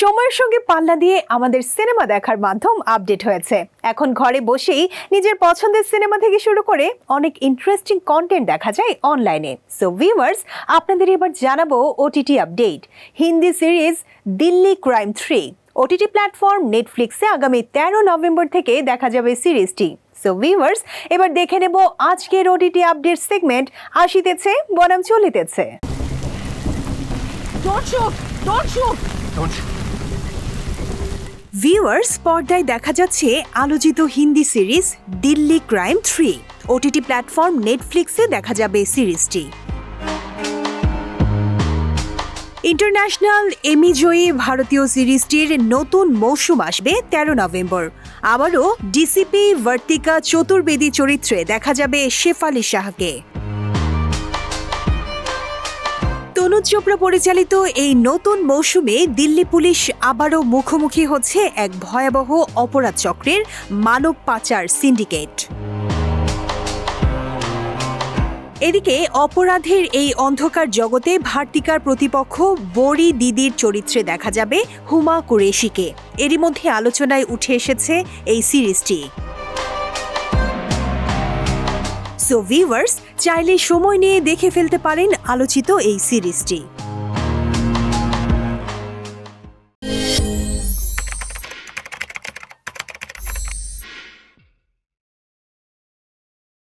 সময়ের সঙ্গে পাল্লা দিয়ে আমাদের সিনেমা দেখার মাধ্যম আপডেট হয়েছে। এখন ঘরে বসেই নিজের পছন্দের সিনেমা থেকে শুরু করে অনেক ইন্টারেস্টিং কন্টেন্ট দেখা যায় অনলাইনে সো ভিউয়ার্স আপনাদের এবার জানাব OTT update Hindi series Delhi crime three OTT platform নেটফ্লিক্সে আগামী তেরো নভেম্বর থেকে দেখা যাবে সিরিজটি সো ভিউয়ার্স এবার দেখে নেব আজকের ওটিটি আপডেট সেগমেন্ট আসিতেছে বনাম চলিতেছে। Don't shoot! Don't shoot! Viewers, পর্দায় দেখা যাচ্ছে আলোচিত Hindi series Delhi crime three. OTT platform নেটফ্লিক্সে দেখা যাবে সিরিজটি। ইন্টারন্যাশনাল এমি জয়ী ভারতীয় সিরিজটির নতুন মৌসুম আসবে তেরো নভেম্বর। আবারও ডিসিপি বর্তিকা চতুর্বেদী চরিত্রে দেখা যাবে শেফালি শাহকে। তনুজ চোপড়া পরিচালিত এই নতুন মৌসুমে দিল্লি পুলিশ আবারও মুখোমুখি হচ্ছে এক ভয়াবহ অপরাধ চক্রের মানব পাচার সিন্ডিকেট। এদিকে অপরাধের এই অন্ধকার জগতে ভার্তিকার প্রতিপক্ষ বড়ি দিদির চরিত্রে দেখা যাবে হুমা কুরেশিকে। এরই মধ্যে আলোচনায় উঠে এসেছে এই সিরিজটি। সো ভিউয়ার্স চাইলে সময় নিয়ে দেখে ফেলতে পারেন আলোচিত এই সিরিজটি।